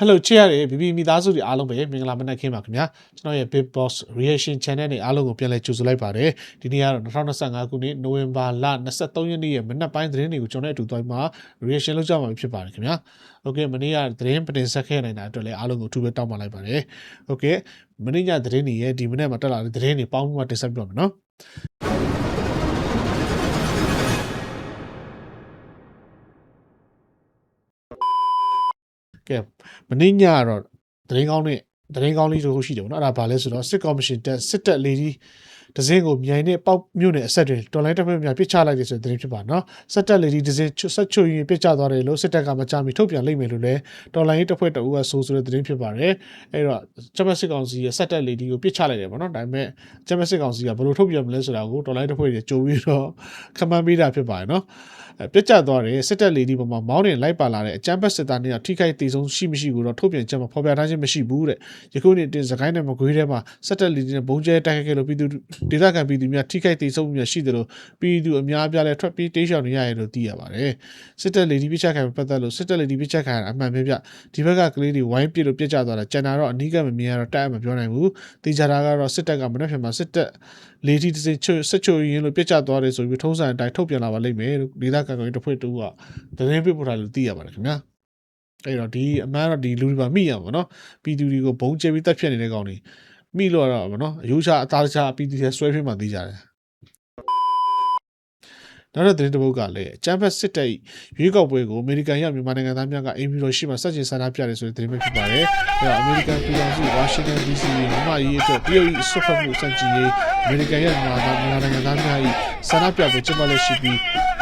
Hello ချစ်ရတယ် BB မိသားစုတွေအားလုံးပဲမင်္ဂလာမနက်ခင်းပါခင်ဗျာကျွန်တော်ရဲ့ Big Boss Reaction Channel နဲ့အားလုံးကိုပြန်လည်ကြိုဆိုလိုက်ပါတယ်ဒီနေ့ကတော့2025ခုနှစ်နိုဝင်ဘာလ23ရက်နေ့ရဲ့မနက်ပိုင်းသတင်းတွေကိုကျွန်တော်အတူတိုင်းမှာ reaction လုပ်ကြမှာဖြစ်ပါတယ်ခင်ဗျာ Okay မနေ့ကသတင်းပတင်ဆက်ခဲ့နိုင်တာအတွက်လည်းအားလုံးကိုအထူးပဲတောင်းပန်လိုက်ပါတယ် Okay မနေ့ညသတင်းတွေရဲ့ဒီမနေ့မှာတက်လာတဲ့သတင်းတွေပေါင်းပြီးမှတင်ဆက်ပြတော့မယ်နော် ကဲမနေ့ညကတော့သတင်းကောင်းနဲ့သတင်းကောင်းလေးတစ်ခုရှိတယ်ဗောနော်အဲ့ဒါဘာလဲဆိုတော့စစ်ကော်မရှင်တက်စစ်တက်လေးကြီး ဒဇင်းကိုမြိုင်နဲ့ပေါက်မြို့နယ်အဆက်တွေတော်လိုင်းတပ်ဖွဲ့များပစ်ချလိုက်တယ်ဆိုတဲ့သတင်းဖြစ်ပါနော်စစ်တက်လေးကြီးဒဇင်းဆက်ချွရင်ပစ်ချသွားတယ်လို့စစ်တပ်ကမကြမီထုတ်ပြန်လိုက်မယ်လို့လည်းတော်လိုင်းတပ်ဖွဲ့တအူးကဆိုဆိုတဲ့သတင်းဖြစ်ပါတယ်အဲ့တော့ဂျမစစ်ကောင်စီရဲ့စစ်တက်လေးကြီးကိုပစ်ချလိုက်တယ်ဗောနော်ဒါပေမဲ့ဂျမစစ်ကောင်စီကဘယ်လိုထုတ်ပြန်မလဲဆိုတာကိုတော်လိုင်းတပ်ဖွဲ့တွေကြိုပြီးတော့ခမန်းပေးတာဖြစ်ပါတယ်နော်အဲပြစ်ကျသွားတယ်စစ်တပ်လေဒီပေါ်မှာမောင်းနေလိုက်ပါလာတဲ့အကြမ်းဖက်စစ်သားတွေကထိခိုက်ဒေဆုံးရှိမရှိကိုတော့ထုတ်ပြန်ချက်မှာဖော်ပြထားခြင်းမရှိဘူးတဲ့ယခုနေ့တင်စကိုင်းနဲ့မကွေးထဲမှာစစ်တပ်လေဒီနဲ့ဘုံကျဲတိုက်ခိုက်ခဲ့လို့ပြည်သူဒေသခံပြည်သူများထိခိုက်ဒေဆုံးများရှိတယ်လို့ပြည်သူအများအပြားလည်းထွက်ပြေးတိမ်းရှောင်နေရတယ်လို့သိရပါတယ်စစ်တပ်လေဒီပြစ်ချက်ခံပတ်သက်လို့စစ်တပ်လေဒီပြစ်ချက်ခံအမှန်ပဲပြဒီဘက်ကကလေးတွေဝိုင်းပစ်လို့ပြစ်ကျသွားတာကျန်တာတော့အနီးကမမြင်ရတော့တိုက်အမပြောနိုင်ဘူးတေချာတာကတော့စစ်တပ်ကမနေ့ဖြန်မှာစစ်တပ်လေဒီတစ်စိချွစစ်ချိုရင်းလို့ပြစ်ကျသွားတယ်ဆိုပြီးထုံးစံအတိုင်းထုတ်ပြန်လာပါလိမ့်မယ်လို့ဒေသခံကောင်တစ်ဖွဲ့တူကသတင်းပြပို့ထားလို့သိရပါတယ်ခင်ဗျာအဲ့တော့ဒီအမှန်တော့ဒီလူတွေပါမိရမှာနော်ပြည်သူတွေကိုဘုံကျဲပြီးတက်ဖြတ်နေတဲ့ကောင်တွေ မိလို့ရတော့ဗောနော်အယူချအသားတခြားပြည်သူတွေဆွဲဖိမှသိကြတယ်နောက်တဲ့သတင်းတစ်ပုဒ်ကလည်းချမ်ပက်စစ်တပ်ရွေးကောက်ပွဲကိုအမေရိကန်ရောက်မြန်မာနိုင်ငံသားများကအင်ဗီရိုရှိမှစက်ကျင်ဆန္ဒပြတယ်ဆိုတဲ့သတင်းပဲဖြစ်ပါတယ်။အဲတော့အမေရိကန်ပြည်ထောင်စုဝါရှင်တန် DC မြန်မာရေးအတွက်တရုတ်၏ဆွတ်ဖက်မှုစံကြည်ရေးအမေရိကန်ရောက်မြန်မာသားမြန်မာနိုင်ငံသားများ၏ဆန္ဒပြပွဲကျင်းပလက်ရှိပြီး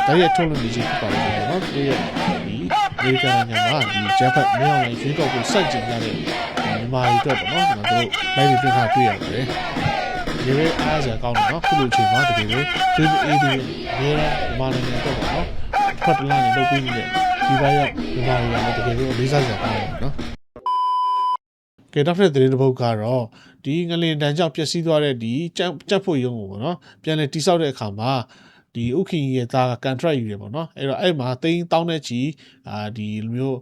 ဒါရဲ့ထုတ်လွှင့်နေခြင်းဖြစ်ပါတယ်နော်။ဒီရဲ့ဒီအမေရိကန်နိုင်ငံမှာဒီဂျပန်မြောက်နိုင်ရွေးကောက်ပွဲစက်ကျင်ရတဲ့ မြန်မာရေးအတွက်ပေါ့နော်။ကျွန်တော်တို့လိုက်ပြီးပြင်ထားတွေ့ရပါတယ်။ဒီလိုအားစရာကောင်းတယ်နော်ခုလိုအချိန်မှာတကယ်လို့ဒီအေးဒီရေမြန်မာနိုင်ငံတော့ပေါ့နော်ဖတ်တလာနေလုပ်ပြီးနေတဲ့ဒီဘက်ရောက်မြန်မာနိုင်ငံတကယ်လို့လေးစားစရာကောင်းတယ်နော်ကဲနောက်ထပ်သတင်းတစ်ပုဒ်ကတော့ဒီငလင်တန်းကြောင့်ပျက်စီးသွားတဲ့ဒီကြက်ကြက်ဖို့ရုံကိုပေါ့နော်ပြန်လည်တိစောက်တဲ့အခါမှာဒီဥခင်ရဲ့သားက contract ယူတယ်ပေါ့နော်အဲ့တော့အဲ့မှာတိန်းတောင်းတဲ့ချီအာဒီလိုမျိုး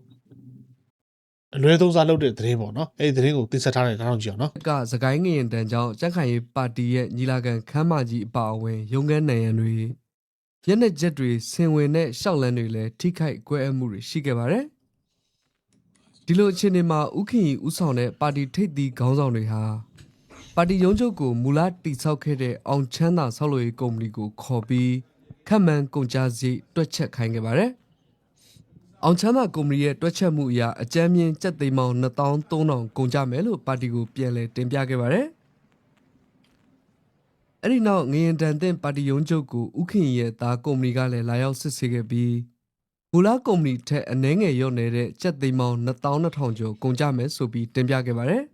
အလွဲသုံးစားလုပ်တဲ့သတင်းပေါ့နော်အဲ့ဒီသတင်းကိုတင်ဆက်ထားတဲ့တောင်းကြည့်အောင်နော်ကစကိုင်းငရင်တန်ကြောင့်ကြက်ခိုင်ရေးပါတီရဲ့ညီလာခံခမ်းမကြီးအပါအဝင်ရုံးခန်းနိုင်ရန်တွေမျက်နှာချက်တွေဆင်ဝင်တဲ့ရှောက်လန်းတွေလည်းထိခိုက်ကွဲအပ်မှုတွေရှိခဲ့ပါတယ်။ဒီလိုအခြေအနေမှာဥခင်ကြီးဥဆောင်တဲ့ပါတီထိပ်သီးခေါင်းဆောင်တွေဟာပါတီရုံးချုပ်ကိုမူလတိစောက်ခဲ့တဲ့အောင်ချမ်းသာဆောက်လုပ်ရေးကုမ္ပဏီကိုခေါ်ပြီးခက်မှန်ကုန်ကြစည်တွက်ချက်ခိုင်းခဲ့ပါတယ်။ အောင်ချမ်းသာကုမ္ပဏီရဲ့တွက်ချက်မှုအရအကြမ်းမြင့်ကျပ်သိန်းပေါင်း2300ကုန်ကြမယ်လို့ပါတီကိုပြန်လည်တင်ပြခဲ့ပါတယ်။အဲ့ဒီနောက်ငရင်တန်တဲ့ပါတီရုံးချုပ်ကိုဥခင်ရဲ့သားကုမ္ပဏီကလည်းလာရောက်စစ်ဆေးခဲ့ပြီးမူလကုမ္ပဏီထက်အနည်းငယ်ရော့နေတဲ့ကျပ်သိန်းပေါင်း2200ကျော်ကုန်ကြမယ်ဆိုပြီးတင်ပြခဲ့ပါတယ်။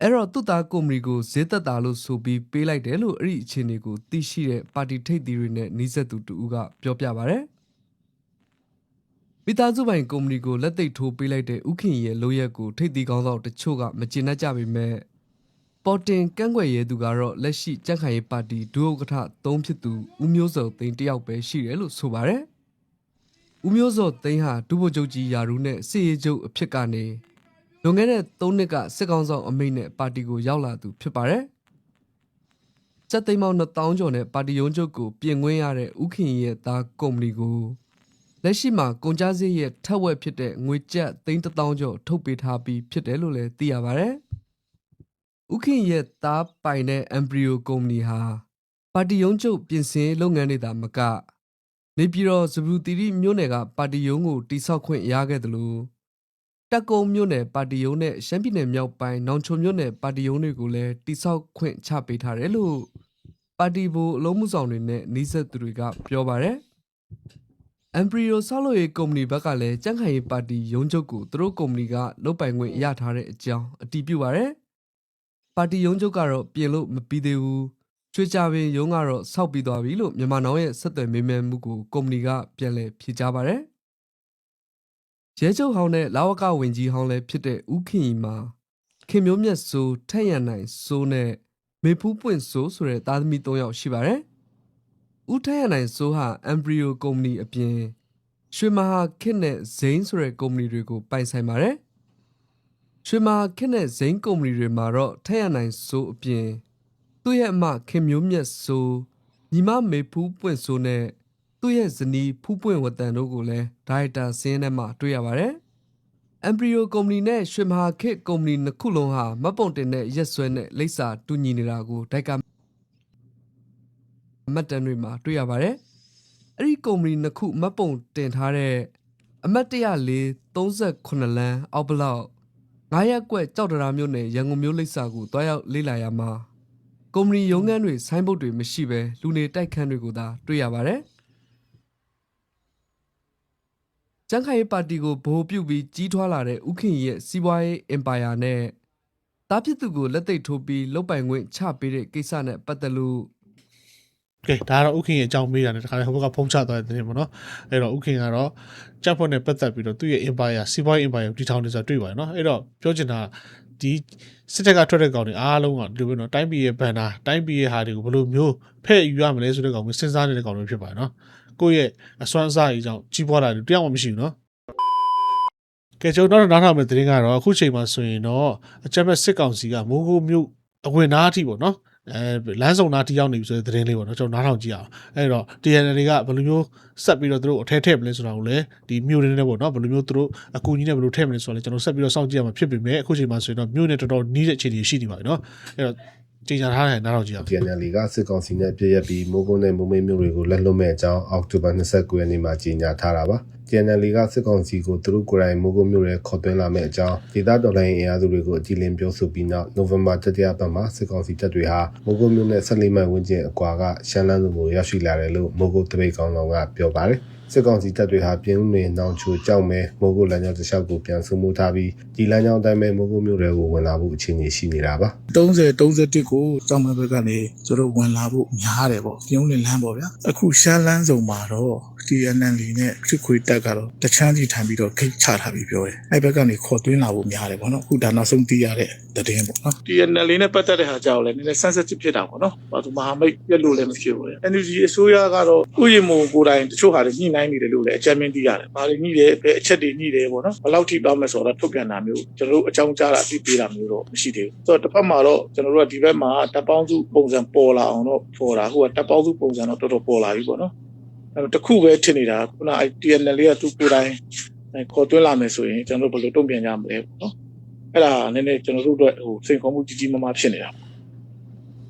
အဲ့တော့သူ့သားကုမ္ပဏီကိုဈေးသက်တာလို့ဆိုပြီးပေးလိုက်တယ်လို့အဲ့ဒီအခြေအနေကိုသိရှိတဲ့ပါတီထိပ်သီးတွေနဲ့နှိစက်သူတူကပြောပြပါဗျ။ မိသားစုပိုင်ကုမ္ပဏီကိုလက်သိပ်ထိုးပေးလိုက်တဲ့ဥခင်ရဲ့လိုရက်ကိုထိပ်သီးကောင်းဆောင်တချို့ကမကျေနပ်ကြပေမဲ့ပေါ်တင်ကန့်ကွက်ရဲသူကတော့လက်ရှိကြက်ခိုင်ရေးပါတီဒုဥက္ကဋ္ဌသုံးဖြစ်သူဦးမျိုးစောသိန်းတယောက်ပဲရှိတယ်လို့ဆိုပါတယ်။ဦးမျိုးစောသိန်းဟာဒုဗိုလ်ချုပ်ကြီးယာရုနဲ့စစ်ရေးချုပ်အဖြစ်ကနေလွန်ခဲ့တဲ့၃နှစ်ကစစ်ကောင်ဆောင်အမိန့်နဲ့ပါတီကိုရောက်လာသူဖြစ်ပါတယ်။စက်သိန်းပေါင်း2000ကျော်နဲ့ပါတီရုံးချုပ်ကိုပြင်ခွင့်ရတဲ့ဥခင်ရဲ့သားကုမ္ပဏီကို လက်ရှိမှာကုန်ကြစည်ရဲ့ထက်ဝက်ဖြစ်တဲ့ငွေကျပ်သိန်း1000ကျော်ထုတ်ပေးထားပြီးဖြစ်တယ်လို့လည်းသိရပါဗျ။ဥခင်ရဲ့သားပိုင်တဲ့ Embryo ကုမ္ပဏီဟာပါတီရုံးချုပ်ပြင်ဆင်ရေးလုပ်ငန်းတွေသာမကနေပြည်တော်စဘူတီရီမြို့နယ်ကပါတီရုံးကိုတိစောက်ခွင့်ရခဲ့တယ်လို့တက်ကုံမြို့နယ်ပါတီရုံးနဲ့ရှမ်းပြည်နယ်မြောက်ပိုင်းနောင်ချုံမြို့နယ်ပါတီရုံးတွေကိုလည်းတိစောက်ခွင့်ချပေးထားတယ်လို့ပါတီဘူအလုံးမှုဆောင်တွေနဲ့နှိစက်သူတွေကပြောပါတယ်။ Embryo ဆောက်လုပ်ရေးကုမ္ပဏီဘက်ကလည်းကြန့်ခိုင်ရေးပါတီရုံးချုပ်ကိုသူတို့ကုမ္ပဏီကလုပ်ပိုင်ခွင့်ရထားတဲ့အကြောင်းအတည်ပြုပါရယ်။ပါတီရုံးချုပ်ကတော့ပြင်လို့မပြီးသေးဘူး။ချွေချပင်ရုံးကတော့ဆောက်ပြီးသွားပြီလို့မြန်မာနောင်ရဲ့ဆက်သွယ်မေးမြန်းမှုကိုကုမ္ပဏီကပြန်လည်ဖြေကြားပါရယ်။ရဲချုပ်ဟောင်းနဲ့လာဝကဝင်ကြီးဟောင်းလည်းဖြစ်တဲ့ဦးခင်ကြီးမှာခင်မျိုးမြတ်စိုးထက်ရန်နိုင်စိုးနဲ့မေဖူးပွင့်စိုးဆိုတဲ့သားသမီး၃ယောက်ရှိပါရယ်။ ဦးထက်ရနိုင်စိုးဟာ Embryo ကုမ္ပဏီအပြင်ရွှေမဟာခစ်နဲ့ဇိန်းဆိုတဲ့ကုမ္ပဏီတွေကိုပိုင်ဆိုင်ပါတယ်။ရွှေမဟာခစ်နဲ့ဇိန်းကုမ္ပဏီတွေမှာတော့ထက်ရနိုင်ဆိုအပြင်သူ့ရဲ့အမခင်မျိုးမြတ်ဆိုညီမမေဖူးပွင့်ဆိုနဲ့သူ့ရဲ့ဇနီးဖူးပွင့်ဝတန်တို့ကိုလည်းဒါရိုက်တာစင်းထဲမှာတွေ့ရပါတယ်။ Embryo ကုမ္ပဏီနဲ့ရွှေမဟာခစ်ကုမ္ပဏီနှစ်ခုလုံးဟာမတ်ပုံတင်တဲ့ရက်စွဲနဲ့လိပ်စာတူညီနေတာကိုဒိုက်က မှတ်တမ်းတွေမှာတွေ့ရပါတယ်။အဲ့ဒီကုမ္ပဏီနှစ်ခုမတ်ပုံတင်ထားတဲ့အမတ်104 38လမ်းအောက်ဘလောက်9ရက်ကွက်ကြောက်တရာမြို့နယ်ရန်ကုန်မြို့လိပ်စာကိုတွားရောက်လေ့လာရမှာကုမ္ပဏီရုံးခန်းတွေဆိုင်းဘုတ်တွေမရှိဘဲလူနေတိုက်ခန်းတွေကိုသာတွေ့ရပါတယ်။ကျန်းခိုင်ရေးပါတီကိုဗဟိုပြုပြီးကြီးထွားလာတဲ့ဥခင်ရဲ့စီးပွားရေးအင်ပါယာနဲ့တားဖြစ်သူကိုလက်သိပ်ထိုးပြီးလုတ်ပိုင်ခွင့်ချပေးတဲ့ကိစ္စနဲ့ပတ်သက်လို့ ကဲဒါကတော့ဥခင်ရဲ့အကြောင်းမေးတာနဲ့တခါလေဟိုဘက်ကဖုံးချသွားတဲ့တင်ပေါ့နော်အဲ့တော့ဥခင်ကတော့ကြက်ဖို့နဲ့ပတ်သက်ပြီးတော့သူ့ရဲ့ empire စီးပွားရေး empire ကိုတည်ထောင်နေဆိုတာတွေ့ပါတယ်နော်အဲ့တော့ပြောချင်တာဒီစစ်တပ်ကထွက်တဲ့ကောင်တွေအားလုံးကဒီလိုပဲနော်တိုင်းပြည်ရဲ့ဘန်နာတိုင်းပြည်ရဲ့ဟာတွေကိုဘယ်လိုမျိုးဖဲ့ယူရမလဲဆိုတဲ့ကောင်မျိုးစဉ်းစားနေတဲ့ကောင်တွေဖြစ်ပါတယ်နော်ကိုယ့်ရဲ့အစွမ်းအစအကြောင်းကြီးပွားတာတွေတရားမှမရှိဘူးနော်ကဲကျွန်တော်တို့နောက်ထပ်မယ့်သတင်းကတော့အခုချိန်မှာဆိုရင်တော့အကြမ်းဖက်စစ်ကောင်စီကမိုးကိုမြို့အဝင်သားအထိပေါ့နော် အဲလမ်းစုံသားတီးရောက်နေပြီဆိုတဲ့သတင်းလေးပေါ့နော်ကျွန်တော်နားထောင်ကြည့်အောင်အဲ့တော့ TNL တွေကဘယ်လိုမျိုးဆက်ပြီးတော့သူတို့အထဲထည့်မလဲဆိုတာကိုလည်းဒီမြို့နေနေပေါ့နော်ဘယ်လိုမျိုးသူတို့အကူကြီးနဲ့ဘယ်လိုထည့်မလဲဆိုတာလည်းကျွန်တော်ဆက်ပြီးတော့စောင့်ကြည့်ရမှာဖြစ်ပေမဲ့အခုချိန်မှာဆိုရင်တော့မြို့နေတော်တော်နီးတဲ့အခြေအနေရှိနေပါပြီနော်အဲ့တော့ကြေညာထားတဲ့နားထောင်ကြည့်အောင် TNL ကစစ်ကောင်စီနဲ့ပြည့်ရက်ပြီးမိုးကုန်းနဲ့မိုးမိတ်မြို့တွေကိုလက်လွတ်မဲ့အကြောင်းအောက်တိုဘာ29ရက်နေ့မှာကြေညာထားတာပါ TNL ကစစ်ကောင်စီကိုသူတို့ကိုယ်တိုင်မိုးကုန်းမြို့ရဲခေါ်သွင်းလာမဲ့အကြောင်းဒေသတော်လိုင်းအင်အားစုတွေကိုအကြည်လင်ပြောဆိုပြီးနောက်နိုဝင်ဘာတတိယပတ်မှာစစ်ကောင်စီတပ်တွေဟာမိုးကုန်းမြို့နဲ့14မိုင်ဝန်းကျင်အကွာကရှမ်းလန်းစုံကိုရောက်ရှိလာတယ်လို့မိုးကုန်းတပိတ်ကောင်းဆောင်ကပြောပါတယ်စစ်ကောင်စီတပ်တွေဟာပြင်းဦးနေနောင်ချိုကြောက်မဲမိုးကုတ်လမ်းကြောင်းတစ်လျှောက်ကိုပြန်ဆုမှုထားပြီးဒီလမ်းကြောင်းအတိုင်းပဲမိုးကုတ်မြို့တွေကိုဝင်လာဖို့အခြေအနေရှိနေတာပါ30 31ကိုကြောင်မဘက်ကနေကျွန်တော်ဝင်လာဖို့များတယ်ပေါ့ပြုံးလင်းလမ်းပေါ့ဗျာအခုရှမ်းလန်းစုံမှာတော့ TNL နဲ့စစ်ခွေတက်ကတော့တချမ်းစီထိုင်ပြီးတော့ခိတ်ချထားပြီးပြောတယ်အဲ့ဘက်ကနေခေါ်သွင်းလာဖို့များတယ်ပေါ့နော်အခုဒါနောက်ဆုံးသိရတဲ့သတင်းပေါ့နော် TNL နဲ့ပတ်သက်တဲ့ဟာကြောင့်လည်းနည်းနည်း sensitive ဖြစ်တာပေါ့နော်ဘာသူမဟာမိတ်ပြက်လို့လည်းမဖြစ်ဘူးလေ energy အစိုးရကတော့ဥယျာဉ်မို့ကိုယ်တိုင်တချို့ဟာတွေညှိနှိုင်းနေတယ်လို့လည်းအကြမ်းမြင်သိရတယ်ဘာတွေညှိတယ်ဘယ်အချက်တွေညှိတယ်ပေါ့နော်ဘယ်လောက်ထိတောင်းမယ်ဆိုတော့ထုတ်ပြန်တာမျိုးကျွန်တော်တို့အကြောင်းကြားတာအသိပေးတာမျိုးတော့မရှိသေးဘူးဆိုတော့တစ်ဖက်မှာတော့ကျွန်တော်တို့ကဒီဘက်မှာတပ်ပေါင်းစုပုံစံပေါ်လာအောင်တော့ပေါ်တာဟိုကတပ်ပေါင်းစုပုံစံတော့တော်တော်ပေါ်လာပြီပေါ့နော် အဲ့တော့တစ်ခုပဲထင်နေတာခုန TNL လေးကသူကိုယ်တိုင်အဲခေါ်သွင်းလာမယ်ဆိုရင်ကျွန်တော်တို့ဘယ်လိုတုံ့ပြန်ကြမလဲပေါ့နော်အဲ့ဒါနည်းနည်းကျွန်တော်တို့အတွက်ဟိုစိန်ခေါ်မှုကြီးကြီးမားမားဖြစ်နေတာ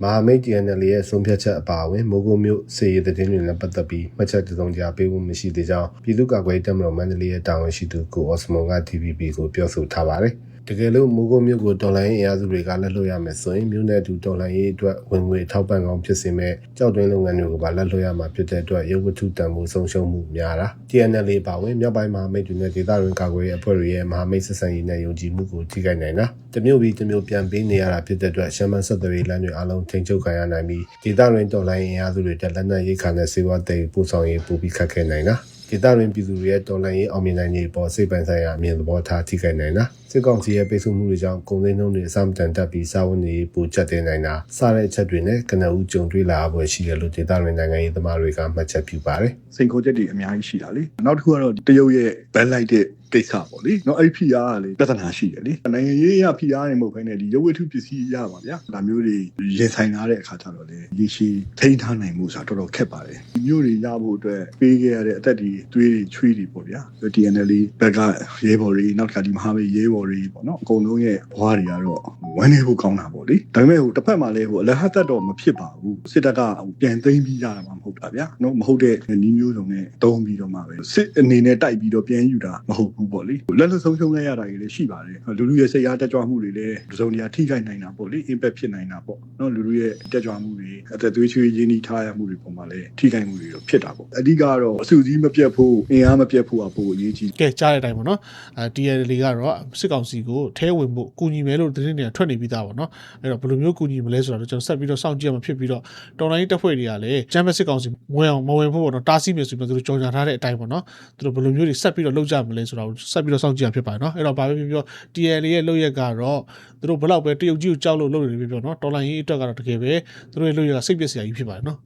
မဟာမိတ် TNL ရဲ့ဆုံးဖြတ်ချက်အပါအဝင်မိုးကုတ်မြို့စေရတဲ့တင်းတွေနဲ့ပတ်သက်ပြီးမှတ်ချက်တစ်စုံတရာပေးဖို့မရှိသေးကြောင်းပြည်သူ့ကာကွယ်ရေးတပ်မတော်မန္တလေးရဲ့တာဝန်ရှိသူကိုအော်စမွန်က TVB ကိုပြောဆိုထားပါတယ်။ တကယ်လို့မိုးကုတ်မြို့ကိုတော်လိုင်းရေးအင်အားစုတွေကလက်လွတ်ရမယ်ဆိုရင်မြို့နယ်တူတော်လိုင်းရေးအတွက်ဝင်ငွေထောက်ပံ့ကောင်းဖြစ်စေမဲ့ကြောက်တွင်းလုပ်ငန်းတွေကိုပါလက်လွတ်ရမှာဖြစ်တဲ့အတွက်ရုပ်ဝတ္ထုတန်ဖိုးဆုံးရှုံးမှုများတာ TNL ပါဝင်မြောက်ပိုင်းမဟာမိတ်တွေနဲ့ဒေသတွင်းကာကွယ်ရေးအဖွဲ့တွေရဲ့မဟာမိတ်ဆက်ဆံရေးနဲ့ယုံကြည်မှုကိုထိခိုက်နိုင်တာတမျိုးပြီးတမျိုးပြန်ပေးနေရတာဖြစ်တဲ့အတွက်ရှမ်းမဆက်သွယ်ရေးလမ်းတွေအလုံးထိန်းချုပ်ခံရနိုင်ပြီးဒေသတွင်းတော်လိုင်းအင်အားစုတွေတက်လက်နက်ရေးခါနဲ့စေဝါတိတ်ပို့ဆောင်ရေးပို့ပြီးခတ်ခဲနိုင်တာ ဒေသတွင်းပြည်သူတွေရဲ့တော်လှန်ရေးအောင်မြင်နိုင်ရေးပေါ်စိတ်ပန်းဆိုင်ရာအမြင်သဘောထားထိခိုက်နိုင်တာစစ်ကောင်စီရဲ့ပိတ်ဆို့မှုတွေကြောင့်ကုန်စည်နှုန်းတွေအဆမတန်တက်ပြီးစာဝန်တွေပိုကျတဲ့နိုင်တာစတဲ့အချက်တွေနဲ့ကနဦးကြုံတွေ့လာဖို့ရှိတယ်လို့ဒေသတွင်းနိုင်ငံရေးသမားတွေကမှတ်ချက်ပြုပါတယ်စိန်ခေါ်ချက်တွေအများကြီးရှိတာလေနောက်တစ်ခုကတော့တရုတ်ရဲ့ဘက်လိုက်တဲ့ ကိစ္စပေါ့လေနော်အဲ့ဒီဖိအားကလေပြဿနာရှိတယ်လေနိုင်ငံရေးအရဖိအားနေမဟုတ်ဘဲနဲ့ဒီရုပ်ဝတ္ထုပစ္စည်းရပါဗျာဒါမျိုးတွေရင်ဆိုင်လာတဲ့အခါကျတော့လေရေရှည်ထိန်းထားနိုင်မှုဆိုတာတော်တော်ခက်ပါတယ်ဒီမျိုးတွေရဖို့အတွက်ပေးခဲ့ရတဲ့အသက်တွေသွေးတွေချွေးတွေပေါ့ဗျာ TNL ဘက်ကရဲဘော်တွေနောက်တစ်ခါဒီမဟာမိတ်ရဲဘော်တွေပေါ့နော်အကုန်လုံးရဲ့ဘဝတွေကတော့ဝမ်းနေဖို့ကောင်းတာပေါ့လေဒါပေမဲ့ဟိုတစ်ဖက်မှာလည်းဟိုအလဟတ်သက်တော့မဖြစ်ပါဘူးစစ်တပ်ကဟိုပြန်သိမ်းပြီးရတာမှမဟုတ်တာဗျာနော်မဟုတ်တဲ့နီးမျိုးစုံနဲ့တုံးပြီးတော့မှပဲစစ်အနေနဲ့တိုက်ပြီးတော့ပြန်ယူတာမဟုတ်ဘူးပေါ့လေလက်လွတ်ဆုံးရှုံးလိုက်ရတာတွေလည်းရှိပါတယ်လူလူရဲ့စိတ်အားတက်ကြွမှုတွေလည်းတစ်စုံတစ်ရာထိခိုက်နိုင်တာပေါ့လေ impact ဖြစ်နိုင်တာပေါ့နော်လူလူရဲ့တက်ကြွမှုတွေအသက်သွေးချွေးရင်းနှီးထားရမှုတွေပုံမှာလည်းထိခိုက်မှုတွေတော့ဖြစ်တာပေါ့အဓိကတော့အစုစည်းမပြတ်ဖို့အင်အားမပြတ်ဖို့ကပိုအရေးကြီးကဲကြားတဲ့အတိုင်းပေါ့နော်အဲ TNL ကတော့စစ်ကောင်စီကိုထဲဝင်ဖို့ကူညီမယ်လို့သတင်းတွေကထွက်နေပြီးသားပေါ့နော်အဲ့တော့ဘယ်လိုမျိုးကူညီမလဲဆိုတာတော့ကျွန်တော်ဆက်ပြီးတော့စောင့်ကြည့်ရမှာဖြစ်ပြီးတော့တော်လိုင်းတပ်ဖွဲ့တွေကလည်းချမ်ပီယံစစ်ကောင်စီဝင်အောင်မဝင်ဖို့ပေါ့နော်တားဆီးမယ်ဆိုပြီးတော့သူတို့ကြော်ညာထားတဲ့အတိုင်းပေါ့နော်သူတို့ဘယ်လိုမျိုးတွေဆက်ပြီးတော့လုပ်ကြမလဲဆိုတာကိုဆက်ပြီးတော့စောင့်ကြည့်ရမှာဖြစ်ပါတယ်နော်အဲ့တော့ဘာပဲဖြစ်ဖြစ် TNL ရဲ့လုပ်ရက်ကတော့သူတို့ဘယ်လောက်ပဲတရုတ်ကြီးကိုကြောက်လို့လုပ်နေပြီပြောနော်တော်လိုင်းရေးအတွက်ကတော့တကယ်ပဲသူတို့ရဲ့လုပ်ရက်ကစိတ်ပျက်စရာကြီးဖြစ်ပါတယ်နော်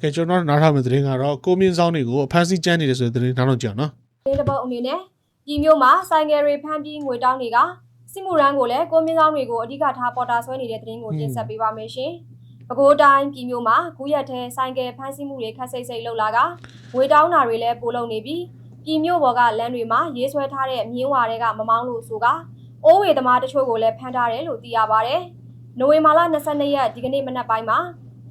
ကဲကျွန်တော်တို့နားထောင်မယ့်သတင်းကတော့ကိုမြင့်ဆောင်တွေကိုအဖမ်းဆီးကြမ်းနေတယ်ဆိုတဲ့သတင်းနားထောင်ကြအောင်နော်ဒီတစ်ပုတ်အနေနဲ့ပြည်မျိုးမှာဆိုင်ကယ်တွေဖမ်းပြီးငွေတောင်းတွေကစစ်မှုရန်ကိုလည်းကိုမင်းဆောင်တွေကိုအဓိကထားပေါ်တာဆွဲနေတဲ့သတင်းကိုတင်ဆက်ပေးပါမယ်ရှင်။ပဲခူးတိုင်းပြည်မျိုးမှာကူရက်ထဲဆိုင်ကယ်ဖမ်းဆီးမှုတွေခက်စိတ်စိတ်လှုပ်လာကငွေတောင်းတာတွေလည်းပိုလုံနေပြီး ပြည်မျိုးဘော်ကလမ်းတွေမှာရေးဆွဲထားတဲ့မြင်းဝါတွေကမမောင်းလို့ဆိုကအိုးဝေသမားတချို့ကိုလည်းဖမ်းထားတယ်လို့သိရပါဗျ။နိုဝင်ဘာလ22ရက်ဒီကနေ့မနက်ပိုင်းမှာ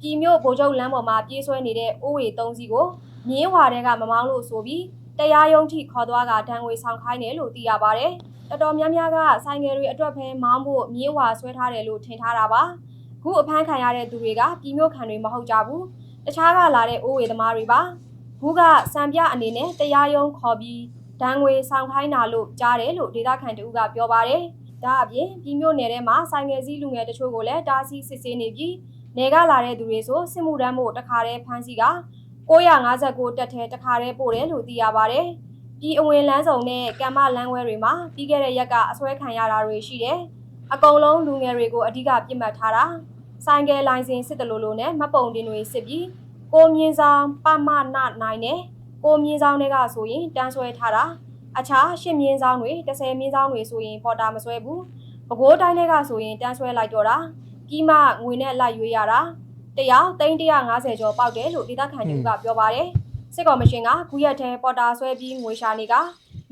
ပြည်မျိုးဗိုလ်ချုပ်လမ်းပေါ်မှာပြေးဆွဲနေတဲ့အိုးဝေ3စီးကိုမြင်းဝါတွေကမမောင်းလို့ဆိုပြီးတရားရုံးထိခေါ်သွားကဒဏ်ငွေဆောင်ခိုင်းတယ်လို့သိရပါဗျ။တော်တော်များများကဆိုင်ငယ်တွေအတွက်ပဲမောင်းဖို့မြင်းဝါဆွဲထားတယ်လို့ထင်ထားတာပါ။ခုအဖမ်းခံရတဲ့သူတွေကပြည်မြို့ခံတွေမဟုတ်ကြဘူး။တခြားကလာတဲ့အိုးဝေသမားတွေပါ။ ခုကစံပြအနေနဲ့တရားရုံးခေါ်ပြီးဒဏ်ငွေဆောင်ခိုင်းတာလို့ကြားတယ်လို့ဒေသခံတူကပြောပါတယ်။ဒါအပြင်ပြည်မြို့နယ်ထဲမှာဆိုင်ငယ်စည်းလူငယ်တချို့ကိုလည်းတားဆီးစစ်ဆေးနေပြီးနေကလာတဲ့သူတွေဆိုစစ်မှုတမ်းမို့တခါတည်းဖမ်းဆီးက959တက်ထဲတခါတည်းပို့တယ်လို့သိရပါတယ်။ဒီအဝင်လန်းဆောင်နဲ့ကမ္မလမ်းဝဲတွေမှာပြီးခဲ့တဲ့ရက်ကအဆွဲခံရတာတွေရှိတယ်။အကုန်လုံးလူငယ်တွေကိုအဓိကပြစ်မှတ်ထားတာ။ဆိုင်ကယ်လိုင်စင်စစ်တလို့လို့နဲ့မတ်ပုံတင်တွေစစ်ပြီး ကိုမြင့်ဆောင်ပမနနိုင်နဲ့ကိုမြင့်ဆောင်တွေကဆိုရင်တန်းဆွဲထားတာ။အခြားရှစ်မြင့်ဆောင်တွေ30မြင့်ဆောင်တွေဆိုရင်ပေါ်တာမဆွဲဘူး။ပဲခူးတိုင်းတွေကဆိုရင်တန်းဆွဲလိုက်တော့တာ။ကြီးမငွေနဲ့လိုက်ရွေးရတာ။တယောက်350ကျော်ပေါက်တယ်လို့ဒေသခံတွေကပြောပါတယ်။စစ်ကော်မရှင်ကခုရက်ထဲပေါ်တာဆွဲပြီးငွေရှာနေက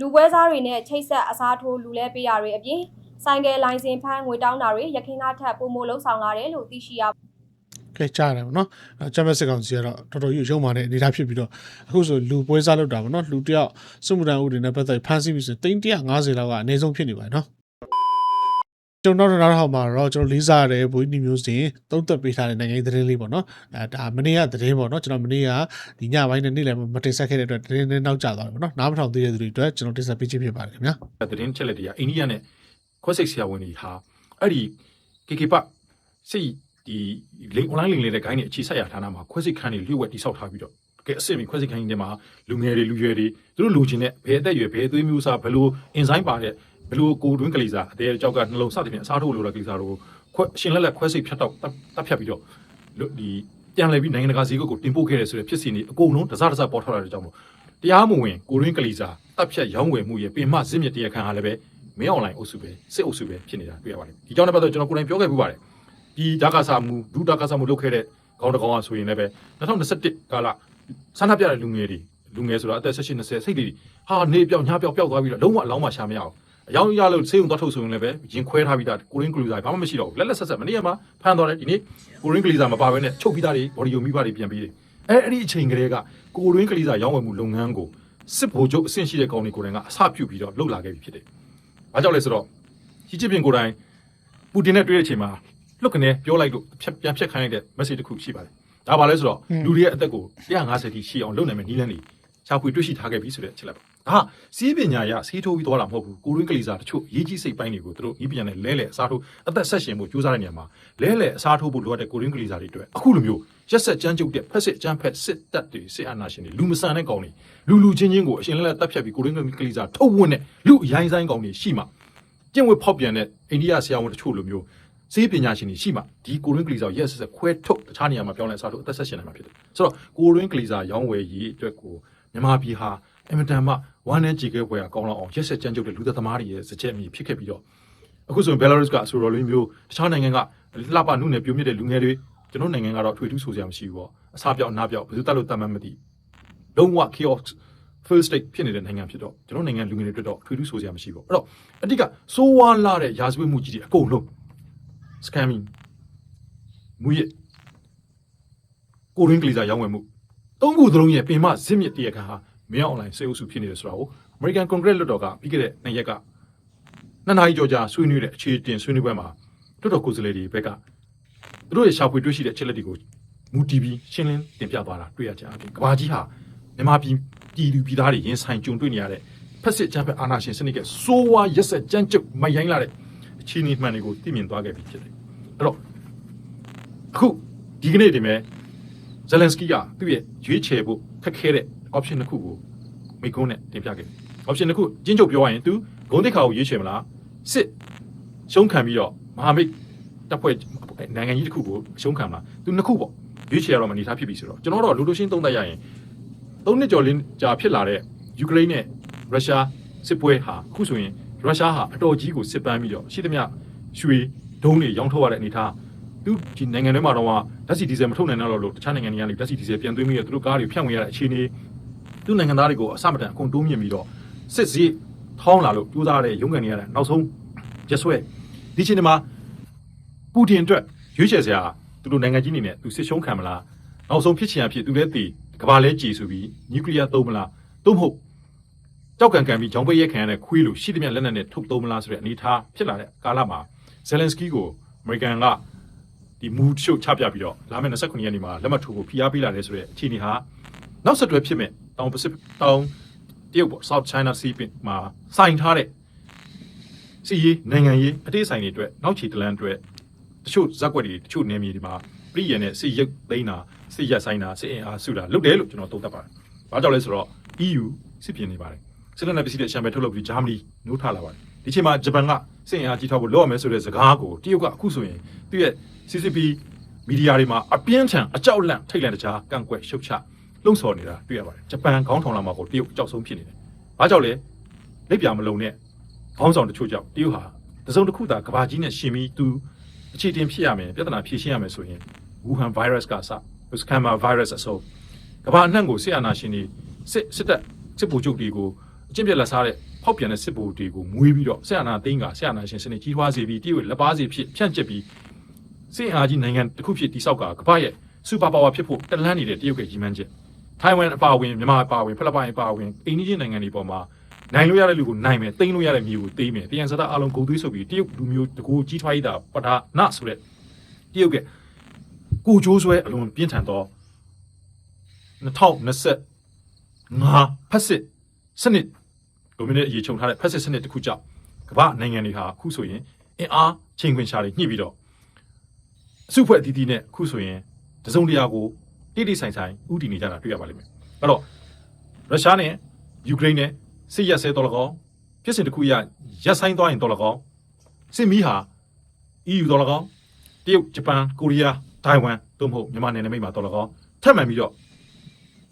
လူပွဲစားတွေနဲ့ချိတ်ဆက်အစားထိုးလူလဲပေးရတွေအပြင်ဆိုင်ကယ်လိုင်စင်ဖမ်းငွေတောင်းတာတွေရခိုင်ကထပ်ပုံမလုံးဆောင်လာတယ်လို့သိရှိရ ကဲကြားရတယ်ဗောနော်အဲချမ်းမက်စစ်ကောင်စီကတော့တော်တော်ကြီးရုံမာတဲ့အနေအထားဖြစ်ပြီးတော့အခုဆိုလူပွဲစားလောက်တာဗောနော်လူတစ်ယောက်စုမှုတန်ဥတွေနဲ့ပတ်သက်ဖမ်းဆီးပြီးဆို350လောက်ကအနည်းဆုံးဖြစ်နေပါတယ်နော်ကျွန်တော်တို့နောက်တစ်ခါမှာတော့ကျွန်တော်လေးစားရတဲ့ဘွေးနီမျိုးစင်သုံးသက်ပေးထားတဲ့နိုင်ငံရေးသတင်းလေးပေါ့နော်အဲဒါမနေ့ကသတင်းပေါ့နော်ကျွန်တော်မနေ့ကဒီညပိုင်းနဲ့နေ့လည်မတင်ဆက်ခဲ့တဲ့အတွက်သတင်းနဲ့နောက်ကျသွားတယ်ပေါ့နော်နားမထောင်သေးတဲ့သူတွေအတွက်ကျွန်တော်တင်ဆက်ပေးခြင်းဖြစ်ပါတယ်ခင်ဗျာသတင်းချက်လက်တွေကအိန္ဒိယနဲ့ခွဲစိတ်ဆရာဝန်တွေဟာအဲ့ဒီ KK ပစိတ် ဒီလိင် online လိင်လေးတဲ့ဂိုင်းတွေအခြေဆက်ရဌာနမှာခွဲစိတ်ခန်းတွေလျှို့ဝှက်တိစောက်ထားပြီးတော့တကယ်အစစ်အမြင်ခွဲစိတ်ခန်းတွေမှာလူငယ်တွေလူရွယ်တွေသူတို့လိုချင်တဲ့ဘယ်အသက်အရွယ်ဘယ်အသွေးမျိုးစားဘယ်လို enzyme ပါတဲ့ဘယ်လိုကိုယ်တွင်းကလေးစားအသေးကြောက်ကနှလုံးစသဖြင့်အစားထိုးလိုတဲ့ကလေးစားတို့ခွဲရှင်လက်လက်ခွဲစိတ်ဖြတ်တော့တပ်ဖြတ်ပြီးတော့ဒီပြန်လည်ပြီးနိုင်ငံတကာဈေးကွက်ကိုတင်ပို့ခဲ့ရဆိုတဲ့ဖြစ်စဉ်တွေအကုန်လုံးတစတစပေါ်ထွက်လာတဲ့ကြောင့်မို့တရားမဝင်ကိုရင်းကလေးစားတပ်ဖြတ်ရောင်းဝယ်မှုရဲ့ပင်မဇစ်မြစ်တရားခံဟာလည်းပဲမင်းအွန်လိုင်းအုပ်စုပဲစစ်အုပ်စုပဲဖြစ်နေတာတွေ့ရပါတယ်ဒီကြောင့်လည်းပတ်သက်ကျွန်တော်ကိုယ်တိုင်ပြောခဲ့ပူပါတယ် ဒီဒါကစားမှုဒုဒါကစားမှုလုပ်ခဲ့တဲ့ခေါင်းတကောင်ကဆိုရင်လည်းပဲ2021ကာလဆန္ဒပြတဲ့လူငယ်တွေလူငယ်ဆိုတာအသက်18 20စိတ်တွေဟာနေပြောက်ညပြောက်ပျောက်သွားပြီးတော့လုံးဝအလောင်းမှရှာမရအောင်အယောင်ရလို့စေုံသွားထုတ်ဆိုရင်လည်းပဲရင်ခွဲထားပြီးသားကိုရင်းကလူစားဘာမှမရှိတော့ဘူးလက်လက်ဆက်ဆက်မနေ့ကမှဖမ်းသွားတယ်ဒီနေ့ကိုရင်းကလူစားမပါဘဲနဲ့ချုပ်ပြီးသားတွေဘော်ဒီယိုမိဘတွေပြန်ပြီးတယ်အဲအဲ့ဒီအချိန်ကလေးကကိုရင်းကလူစားရောင်းဝယ်မှုလုပ်ငန်းကိုစစ်ဗိုလ်ချုပ်အဆင့်ရှိတဲ့ကောင်တွေကိုယ်တိုင်ကအစပြုပြီးတော့လှုပ်လာခဲ့ပြီဖြစ်တယ်။ဘာကြောင့်လဲဆိုတော့ရှီကျင်းပင်ကိုယ်တိုင်ပူတင်နဲ့တွေ့တဲ့အချိန်မှာ လွတ်ကနေပြောလိုက်လို့ဖြတ်ပြန်ဖြတ်ခိုင်းလိုက်တဲ့ message တစ်ခုရှိပါတယ်။ဒါပါလဲဆိုတော့လူတွေရဲ့အသက်ကို150တိရှိအောင်လုပ်နိုင်မယ့်နည်းလမ်းတွေရှာဖွေတွေ့ရှိထားခဲ့ပြီဆိုတဲ့အချက်လက်ပါ။ဒါစီးပညာရစီးထိုးပြီးသွားတာမဟုတ်ဘူး။ကိုရင်းကလေးစားတချို့ရေးကြီးစိတ်ပိုင်းတွေကိုသူတို့ဤပညာနဲ့လဲလဲအစားထိုးအသက်ဆက်ရှင်မှုကြိုးစားတဲ့နေရာမှာလဲလဲအစားထိုးဖို့လိုအပ်တဲ့ကိုရင်းကလေးစားတွေအတွက်အခုလိုမျိုးရက်ဆက်ကြမ်းကြုတ်တဲ့ဖက်စစ်ကြမ်းဖက်စစ်တပ်တွေစစ်အာဏာရှင်တွေလူမဆန်တဲ့ကောင်တွေလူလူချင်းချင်းကိုအရှင်လက်လက်တပ်ဖြတ်ပြီးကိုရင်းကလေးစားထုတ်ဝန်းတဲ့လူအရိုင်းဆိုင်ကောင်တွေရှိမှကျင့်ဝတ်ဖောက်ပြန်တဲ့အိန္ဒိယဆရာဝန်တချို့လိုမျိုး စေးပညာရှင်တွေရှိမှဒီကိုရင်းကလေးစားရက်ဆက်ဆက်ခွဲထုတ်တခြားနေရာမှာပြောင်းလဲအစားထိုးအသက်ဆက်ရှင်နိုင်မှာဖြစ်တယ်ဆိုတော့ကိုရင်းကလေးစားရောင်းဝယ်ရေးအတွက်ကိုမြန်မာပြည်ဟာအင်မတန်မှဝမ်းနဲ့ကြေခဲပွဲကောင်းလောက်အောင်ရက်ဆက်ကြမ်းကြုတ်တဲ့လူသက်သမားတွေရဲ့စကြက်အမိဖြစ်ခဲ့ပြီးတော့အခုဆိုရင်ဘယ်လာရုစ်ကအဆိုတော်လေးမျိုးတခြားနိုင်ငံကလှပနုနယ်ပြိုမြင့်တဲ့လူငယ်တွေကျွန်တော်နိုင်ငံကတော့ထွေထူးဆိုစရာမရှိဘူးပေါ့အစားပြောက်အနားပြောက်ဘယ်သူတက်လို့တတ်မှတ်မသိလုံးဝ chaos first state ဖြစ်နေတဲ့နိုင်ငံဖြစ်တော့ကျွန်တော်နိုင်ငံလူငယ်တွေအတွက်တော့ထွေထူးဆိုစရာမရှိဘူးပေါ့အဲ့တော့အတိကစိုးဝါလာတဲ့ရာဇဝတ်မှုကြီးတွေအကုန်လုံး scamming မူရကိုရင်းကလေးစားရောင်းဝယ်မှုသုံးခုသလုံးရဲ့ပင်မဇစ်မြစ်တရားခံဟာမင်းအွန်လိုင်းစေအုပ်စုဖြစ်နေတယ်ဆိုတာကို American Congress လွှတ်တော်ကပြီးခဲ့တဲ့နှစ်ရက်ကနှစ်နာရီကျော်ကြာဆွေးနွေးတဲ့အခြေတင်ဆွေးနွေးပွဲမှာလွှတ်တော်ကိုယ်စားလှယ်တွေဘက်ကသူတို့ရဲ့ရှာဖွေတွေ့ရှိတဲ့အချက်လက်တွေကိုမူတည်ပြီးရှင်းလင်းတင်ပြသွားတာတွေ့ရကြတယ်။ကဘာကြီးဟာမြန်မာပြည်ပြည်သူပြည်သားတွေရင်ဆိုင်ကြုံတွေ့နေရတဲ့ဖက်စစ်ချမ်းဖက်အာဏာရှင်စနစ်ကစိုးဝါရက်ဆက်ကြမ်းကြုတ်မိုက်ရိုင်းလာတဲ့ အခြေအနေမှန်တွေကိုသိမြင်သွားခဲ့ပြီဖြစ်တယ်။အဲ့တော့အခုဒီကနေ့ဒီမဲ့ဇလန်စကီကသူ့ရဲ့ရွေးချယ်ဖို့ခက်ခဲတဲ့ option တစ်ခုကိုမိကုန်းနဲ့တင်ပြခဲ့တယ်။ option တစ်ခုကျင်းချုပ်ပြောရရင် तू ဂုံးတိခါကိုရွေးချယ်မလားစစ်ရှုံးခံပြီးတော့မဟာမိတ်တပ်ဖွဲ့နိုင်ငံကြီးတစ်ခုကိုရှုံးခံမလား तू နှစ်ခုပေါ့ရွေးချယ်ရတော့မအနေထားဖြစ်ပြီဆိုတော့ကျွန်တော်တို့လူလူရှင်းသုံးသပ်ရရင်သုံးနှစ်ကျော်လင်းကြာဖြစ်လာတဲ့ယူကရိန်းနဲ့ရုရှားစစ်ပွဲဟာအခုဆိုရင် ရုရှားဟာအတော်ကြီးကိုစစ်ပန်းပြီးတော့ရှိသမျှရွှေဒုံးတွေရောင်းထုတ်ရတဲ့အနေထားသူဒီနိုင်ငံထဲမှာတော့ဓာတ်ဆီဒီဇယ်မထုတ်နိုင်တော့လို့တခြားနိုင်ငံတွေကနေဓာတ်ဆီဒီဇယ်ပြန်သွင်းပြီးတော့သူတို့ကားတွေဖြန့်ဝေရတဲ့အခြေအနေသူနိုင်ငံသားတွေကိုအစမတန်အကုန်တိုးမြင့်ပြီးတော့စစ်စည်းထောင်းလာလို့ကြိုးစားတဲ့ရုံးကန်တွေရတဲ့နောက်ဆုံးရက်ဆွဲဒီချိန်မှာပူတင်အတွက်ရွေးချယ်စရာသူတို့နိုင်ငံကြီးအနေနဲ့သူစစ်ရှုံးခံမလားနောက်ဆုံးဖြစ်ချင်ရဖြစ်သူလည်းတည်ကဘာလဲကြည်ဆိုပြီးနျူကလ িয়ার သုံးမလားသို့မဟုတ် ကြောက်ကန်ကန်ပြီးဂျောင်းပိတ်ရက်ခံရတဲ့ခွေးလိုရှိသမျှလက်နက်နဲ့ထုတ်သုံးမလားဆိုတဲ့အနေအထားဖြစ်လာတဲ့ကာလမှာဇယ်လန်စကီကိုအမေရိကန်ကဒီမူရှုတ်ချပြပြီးတော့လာမယ့်29ရက်နေ့မှာလက်မှတ်ထိုးဖို့ဖိအားပေးလာတယ်ဆိုတဲ့အခြေအနေဟာနောက်ဆက်တွဲဖြစ်မဲ့တောင်ပစိဖိတ်တောင်တရုတ်ပေါ့ South China Sea မှာစိုင်ထားတဲ့စီရေးနိုင်ငံရေးအသေးဆိုင်တွေအတွက်နောက်ချီတလန်အတွက်တချို့ဇက်ွက်တွေတချို့နေမြေတွေမှာပြည်ရနဲ့စီရုပ်သိမ်းတာစီရက်ဆိုင်တာစီအင်အားစုတာလုပ်တယ်လို့ကျွန်တော်သုံးသပ်ပါတယ်။ဘာကြောင့်လဲဆိုတော့ EU စစ်ပြင်နေပါတယ်။ စစ်လက်နက်ပစ္စည်းတွေရှမ်ပယ်ထုတ်လုပ်ပြီးဂျာမနီနိုးထလာပါတယ်။ဒီချိန်မှာဂျပန်ကစစ်အင်အားကြီးထောက်ဖို့လုပ်ရမယ်ဆိုတဲ့စကားကိုတရုတ်ကအခုဆိုရင်သူ့ရဲ့ CCP မီဒီယာတွေမှာအပြင်းထန်အကြောက်လန့်ထိတ်လန့်တကြားကန့်ကွက်ရှုတ်ချလှုံ့ဆော်နေတာတွေ့ရပါတယ်။ဂျပန်ခေါင်းထောင်လာမှာကိုတရုတ်အကြောက်ဆုံးဖြစ်နေတယ်။ဘာကြောင့်လဲလက်ပြမလုံးနဲ့ခေါင်းဆောင်တချို့ကြောင့်တရုတ်ဟာတစုံတစ်ခုသာကဘာကြီးနဲ့ရှင်ပြီးသူအခြေတင်ဖြစ်ရမယ်ပြဿနာဖြေရှင်းရမယ်ဆိုရင်ဝူဟန် virus ကစစကမ်မာ virus အစိုးကဘာအနှံ့ကိုစစ်အာဏာရှင်တွေစစ်စစ်တပ်စစ်ဗိုလ်ချုပ်တွေကို အကျင့်ပြက်လက်စားတဲ့ဖောက်ပြန်တဲ့စစ်ဗိုလ်တွေကိုမွေးပြီးတော့စစ်အာဏာသိမ်းကစစ်အာဏာရှင်စနစ်ကြီးထွားစေပြီးတရုတ်လက်ပါစီဖြစ်ဖြန့်ကျက်ပြီးစစ်အာဏာကြီးနိုင်ငံတစ်ခုဖြစ်တိဆောက်ကကဘာရဲ့စူပါပါဝါဖြစ်ဖို့တလန်းနေတဲ့တရုတ်ရဲ့ကြီးမှန်းချက်ထိုင်ဝမ်အပါအဝင်မြန်မာအပါအဝင်ဖိလစ်ပိုင်အပါအဝင်အိန္ဒိယနိုင်ငံတွေပေါ်မှာနိုင်လို့ရတဲ့လူကိုနိုင်မယ်တိမ့်လို့ရတဲ့မျိုးကိုသိမ်းမယ်တရားစတာအလုံးဂုံသွေးဆိုပြီးတရုတ်လူမျိုးတကူကြီးထွားရတာပဒါနဆိုတဲ့တရုတ်ကကိုကြိုးဆွဲအလွန်ပြင်းထန်သော2025ဖက်စစ်စနစ် လိုမျိုးနဲ့အရေးချုံထားတဲ့ဖက်စစ်စနစ်တစ်ခုကြောင့်ကမ္ဘာနိုင်ငံတွေဟာအခုဆိုရင်အင်အားချိန်ခွင်ရှာတွေညှိပြီးတော့အစုဖွဲ့အသီးသီးနဲ့အခုဆိုရင်တစုံတရာကိုတိတိဆိုင်ဆိုင်ဥတည်နေကြတာတွေ့ရပါလိမ့်မယ်အဲ့တော့ရုရှားနဲ့ယူကရိန်းနဲ့စစ်ရက်ဆဲတော်လကောင်းဖြစ်စဉ်တစ်ခုရရက်ဆိုင်သွားရင်တော်လကောင်းစစ်မီးဟာ EU တော်လကောင်းတရုတ်ဂျပန်ကိုရီးယားတိုင်ဝမ်သို့မဟုတ်မြန်မာနယ်နိမိတ်မှာတော်လကောင်းထပ်မံပြီးတော့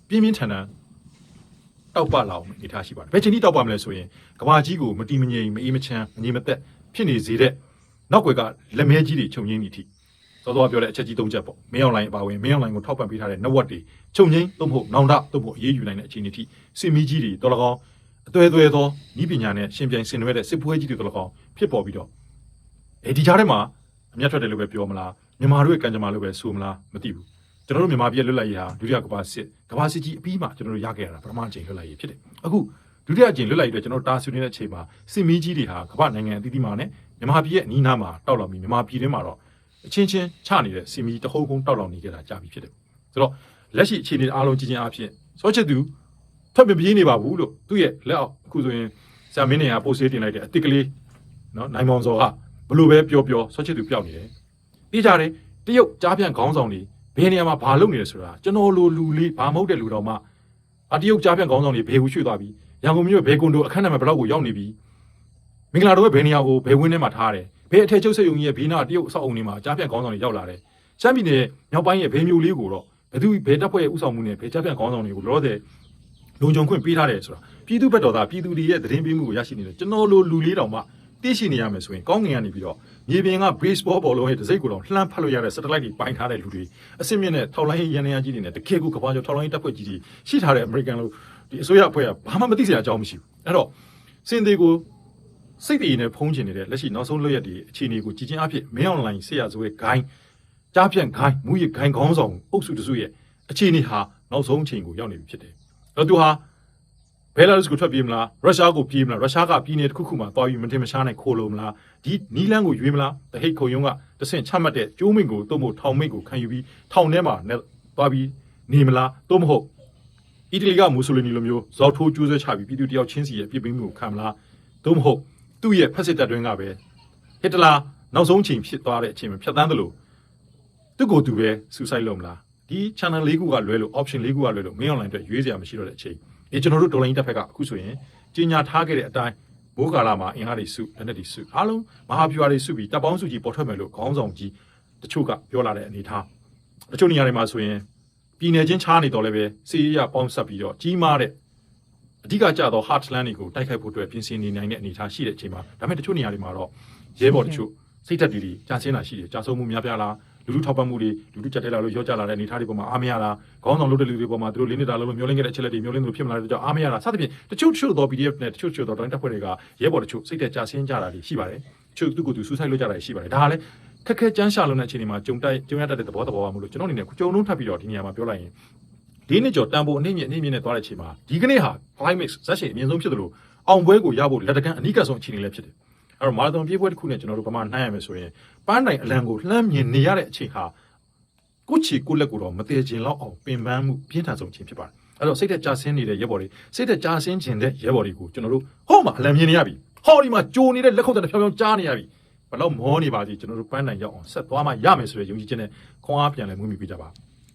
ပြင်းပြင်းထန်ထန် တောက်ပလာအောင်အနေထားရှိပါတယ်ဘယ်ချိန်ထိတောက်ပမလဲဆိုရင်ကဘာကြီးကိုမတီမငြိမ်မအေးမချမ်းမငြိမ်မသက်ဖြစ်နေစေတဲ့နောက်ွယ်ကလက်မဲကြီးတွေခြုံငင်းနေသည့်စောစောပြောတဲ့အချက်ကြီး၃ချက်ပေါ့မင်းအောင်လိုင်းအပါဝင်မင်းအောင်လိုင်းကိုထောက်ပံ့ပေးထားတဲ့နဝတ်တွေခြုံငင်းသို့မဟုတ်နောင်တသို့မဟုတ်အေးအေးယူနိုင်တဲ့အခြေအနေထိစစ်မီးကြီးတွေတော်လကောင်းအသွဲသွဲသောဤပညာနဲ့ရှင်ပြိုင်ဆင်နွှဲတဲ့စစ်ပွဲကြီးတွေတော်လကောင်းဖြစ်ပေါ်ပြီးတော့အဲဒီကြားထဲမှာအမျက်ထွက်တယ်လို့ပဲပြောမလားမြန်မာတို့ရဲ့ကံကြမ္မာလို့ပဲဆိုမလားမသိဘူး ကျွန်တော်တို့မြန်မာပြည်လွတ်လပ်ရေးဟာဒုတိယကမ္ဘာစစ်ကမ္ဘာစစ်ကြီးအပြီးမှကျွန်တော်တို့ရခဲ့ရတာပထမအကြိမ်လွတ်လပ်ရေးဖြစ်တယ်အခုဒုတိယအကြိမ်လွတ်လပ်ရေးအတွက်ကျွန်တော်တာဆူနေတဲ့အချိန်မှာစစ်မီးကြီးတွေဟာကမ္ဘာနိုင်ငံအသီးသီးမှာနဲ့မြန်မာပြည်ရဲ့အနီးနားမှာတောက်လောင်ပြီးမြန်မာပြည်ထဲမှာတော့အချင်းချင်းချနေတဲ့စစ်မီးတဟုံကုန်းတောက်လောင်နေကြတာကြာပြီဖြစ်တယ်ဆိုတော့လက်ရှိအခြေအနေအားလုံးကြည့်ချင်းအဖြစ်စောချစ်သူထွက်မပြေးနေပါဘူးလို့သူ့ရဲ့လက်အောက်အခုဆိုရင်ဆရာမင်းနေကပို့ဆေးတင်လိုက်တဲ့အစ်စ်ကလေးနော်နိုင်မောင်စောကဘလို့ပဲပြောပြောစောချစ်သူပျောက်နေတယ်ပြေးကြတယ်တရုတ်ကြားပြန့်ခေါင်းဆောင်တွေ ဘယ်နေရာမှာဘာလုပ်နေလဲဆိုတာကျွန်တော်လိုလူလေးဘာမဟုတ်တဲ့လူတော်မှအတရုတ်ကြားပြန့်ခေါင်းဆောင်တွေဘယ်ကိုရွှေ့သွားပြီရန်ကုန်မြို့ဘယ်ကွန်ဒိုအခန်းနံပါတ်ဘယ်လောက်ကိုရောက်နေပြီမင်္ဂလာတော်ရဲ့ဘယ်နေရာကိုဘယ်ဝင်းထဲမှာထားတယ်ဘယ်အထက်ချုပ်ဆက်ယုံကြီးရဲ့ဘေးနာတရုတ်အဆောက်အုံတွေမှာကြားပြန့်ခေါင်းဆောင်တွေရောက်လာတယ်ရှမ်းပြည်နယ်မြောက်ပိုင်းရဲ့ဘယ်မျိုးလေးကိုတော့ဘယ်သူဘယ်တပ်ဖွဲ့ရဲ့ဥဆောင်မှုနဲ့ဘယ်ကြားပြန့်ခေါင်းဆောင်တွေကိုလောတဲ့လုံခြုံခွင့်ပေးထားတယ်ဆိုတာပြည်သူဘက်တော်သားပြည်သူတွေရဲ့သတင်းပေးမှုကိုရရှိနေတယ်ကျွန်တော်လိုလူလေးတောင်မှ သိရှိနေရမယ်ဆိုရင်ကောင်းငင်ကနေပြီးတော့မြေပြင်က baseball ဘောလုံးရဲ့တစိမ့်ကိုတော့လှမ်းဖတ်လို့ရတဲ့ satellite တွေပိုင်းထားတဲ့လူတွေအစစ်မြင့်တဲ့ထောက်လိုင်းရန်ရန်ကြီးတွေနဲ့တကယ်ကိုကမ္ဘာကျော်ထောက်လိုင်းတပ်ဖွဲ့ကြီးတွေရှိထားတဲ့ American လို့ဒီအစိုးရအဖွဲ့ကဘာမှမသိစရာအကြောင်းမရှိဘူးအဲ့တော့စင်သေးကိုစိတ်တည်နဲ့ဖုံးချင်နေတဲ့လက်ရှိနောက်ဆုံးလွတ်ရက်ဒီအခြေအနေကိုကြည်ချင်းအဖြစ်မင်းအွန်လိုင်းဆေးရဇွဲဂိုင်းကြားပြန့်ဂိုင်းမူရဂိုင်းခေါင်းဆောင်အုပ်စုတစုရဲ့အခြေအနေဟာနောက်ဆုံးအချိန်ကိုရောက်နေပြီဖြစ်တယ်အဲ့တော့သူဟာ ဘယ်လာရုစ်ကိုထွက်ပြေးမလားရုရှားကိုပြေးမလားရုရှားကပြည်နယ်တစ်ခုခုမှာတွားပြီးမတင်မရှားနိုင်ခိုးလို့မလားဒီနီလန်းကိုရွေးမလားတဟိတ်ခုံယုံကတဆင့်ချမှတ်တဲ့ကျိုးမင်းကိုတုံ့မို့ထောင်မိတ်ကိုခံယူပြီးထောင်ထဲမှာနဲ့တွားပြီးနေမလားသို့မဟုတ်အီတလီကမူဆိုလီနီလိုမျိုးဇော်ထိုးကျိုးဆွဲချပြီးပြည်သူတယောက်ချင်းစီရဲ့ပြည်ပင်းမှုကိုခံမလားသို့မဟုတ်သူ့ရဲ့ဖက်စစ်တပ်တွင်းကပဲဟစ်တလာနောက်ဆုံးချိန်ဖြစ်သွားတဲ့အချိန်မှာဖြတ်တန်းသလိုသူ့ကိုယ်သူပဲဆူဆိုက်လုပ်မလားဒီ channel ၄ခုကလွဲလို့ option ၄ခုကလွဲလို့မင်း online အတွက်ရွေးစရာမရှိတော့တဲ့အချိန် ဒီကျွန်တော်တို့ဒေါ်လာရင်းတစ်ဖက်ကအခုဆိုရင်ကြီးညာထားခဲ့တဲ့အတိုင်းမိုးကာလာမှာအင်အားတွေစုလက်နက်တွေစုအားလုံးမဟာဗျူဟာတွေစုပြီးတပ်ပေါင်းစုကြီးပေါ်ထွက်မယ်လို့ခေါင်းဆောင်ကြီးတချို့ကပြောလာတဲ့အနေထားတချို့နေရာတွေမှာဆိုရင်ပြည်နယ်ချင်းချားနေတော့လည်းပဲစီးရပေါင်းဆက်ပြီးတော့ကြီးမားတဲ့အဓိကကျတော့ heartland တွေကိုတိုက်ခိုက်ဖို့အတွက်ပြင်ဆင်နေနိုင်တဲ့အနေအထားရှိတဲ့အချိန်မှာဒါပေမဲ့တချို့နေရာတွေမှာတော့ရဲဘော်တချို့စိတ်သက်တွေတွေကြာဆင်းတာရှိတယ်ကြာဆုံးမှုများပြားလား လူလူထောက်ပံ့မှုတွေလူလူကြက်တဲလာလို့ရောကြလာတဲ့အနေအထားတွေပေါ်မှာအားမရတာခေါင်းဆောင်လုပ်တဲ့လူတွေပေါ်မှာသူတို့လင်းနေတာလုံးလို့မျောလင်းခဲ့တဲ့အချက်လက်တွေမျောလင်းသူဖြစ်မလာတဲ့ကြောင့်အားမရတာစသဖြင့်တချို့တချို့သော PDF နဲ့တချို့တချို့သောတိုင်းတပ်ဖွဲ့တွေကရဲဘော်တချို့စိတ်သက်ကြာဆင်းကြတာတွေရှိပါတယ်တချို့သူ့ကိုယ်သူဆူဆိုက်လုပ်ကြတာတွေရှိပါတယ်ဒါကလည်းခက်ခဲကြမ်းရှာလုံးတဲ့အခြေအနေမှာကြုံတိုက်ကြုံရတတ်တဲ့သဘောတဘောပါမလို့ကျွန်တော်အနေနဲ့ကြုံလုံးထပ်ပြီးတော့ဒီနေရာမှာပြောလိုက်ရင်ဒီနေ့ကျော်တန်ဖိုးအနှိမ့်မြင့်အနှိမ့်မြင့်နဲ့သွားတဲ့အချိန်မှာဒီကနေ့ဟာ climate ဇက်ရှိန်အမြင့်ဆုံးဖြစ်တယ်လို့အောင်ပွဲကိုရဖို့လက်တကမ်းအနိကဆုံးအခြေအနေလည်းဖြစ်တယ် အဲ့တော့မာရသွန်ပြေးပွဲတစ်ခုနဲ့ကျွန်တော်တို့ဗမာနှိုင်းရမယ်ဆိုရင်ပန်းတိုင်အလံကိုလှမ်းမြင်နေရတဲ့အချိန်ဟာကိုယ့်ချီကိုယ့်လက်ကိုတော့မတည်ခြင်းလောက်အောင်ပင်ပန်းမှုပြင်းထန်ဆုံးခြင်းဖြစ်ပါတယ်အဲ့တော့စိတ်သက်ကြာဆင်းနေတဲ့ရဲဘော်တွေစိတ်သက်ကြာဆင်းခြင်းတဲ့ရဲဘော်တွေကိုကျွန်တော်တို့ဟောမှာအလံမြင်နေရပြီဟောဒီမှာကြိုနေတဲ့လက်ခုပ်တဲ့ဖြောင်းဖြောင်းကြားနေရပြီဘလောက်မောနေပါစီကျွန်တော်တို့ပန်းတိုင်ရောက်အောင်ဆက်သွားမှရမယ်ဆိုတဲ့ယုံကြည်ချက်နဲ့ခွန်အားပြန်လဲမွေးမြူပေးကြပါ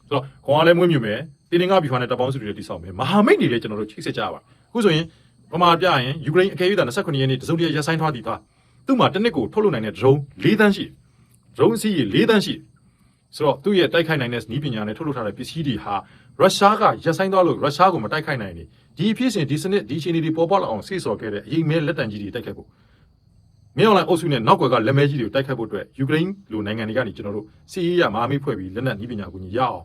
ဆိုတော့ခွန်အားလဲမွေးမြူမယ်တင်းတင်းကဘီဖာနဲ့တပ်ပေါင်းစုတွေတိစောက်မယ်မဟာမိတ်တွေလည်းကျွန်တော်တို့ချိတ်ဆက်ကြပါအခုဆိုရင်ဗမာပြရင်ယူကရိန်းအကယ်၍သာ29ရက်နေ့တစုံတရာရပ်ဆိုင်းထားသည်သား သူ့မှာတစ်နှစ်ကိုထုတ်လုပ်နိုင်တဲ့ဒရုန်း၄တန်းရှိဒရုန်းစီး၄တန်းရှိဆိုတော့သူ့ရဲ့တိုက်ခိုက်နိုင်တဲ့နည်းပညာနဲ့ထုတ်လုပ်ထားတဲ့ပစ္စည်းတွေဟာရုရှားကရပ်ဆိုင်းသွားလို့ရုရှားကိုမတိုက်ခိုက်နိုင်နေဒီအဖြစ်စဉ်ဒီစနစ်ဒီအခြေအနေတွေပေါ်ပေါက်လာအောင်စေ့ဆော်ခဲ့တဲ့အရေးမဲလက်တံကြီးတွေတိုက်ခိုက်ဖို့မြေအောင်လိုင်းအုပ်စုနဲ့နောက်ကွယ်ကလက်မဲကြီးတွေကိုတိုက်ခိုက်ဖို့အတွက်ယူကရိန်းလိုနိုင်ငံတွေကနေကျွန်တော်တို့စီးရေးရမဟာမိတ်ဖွဲ့ပြီးလက်နက်နည်းပညာအကူအညီရအောင်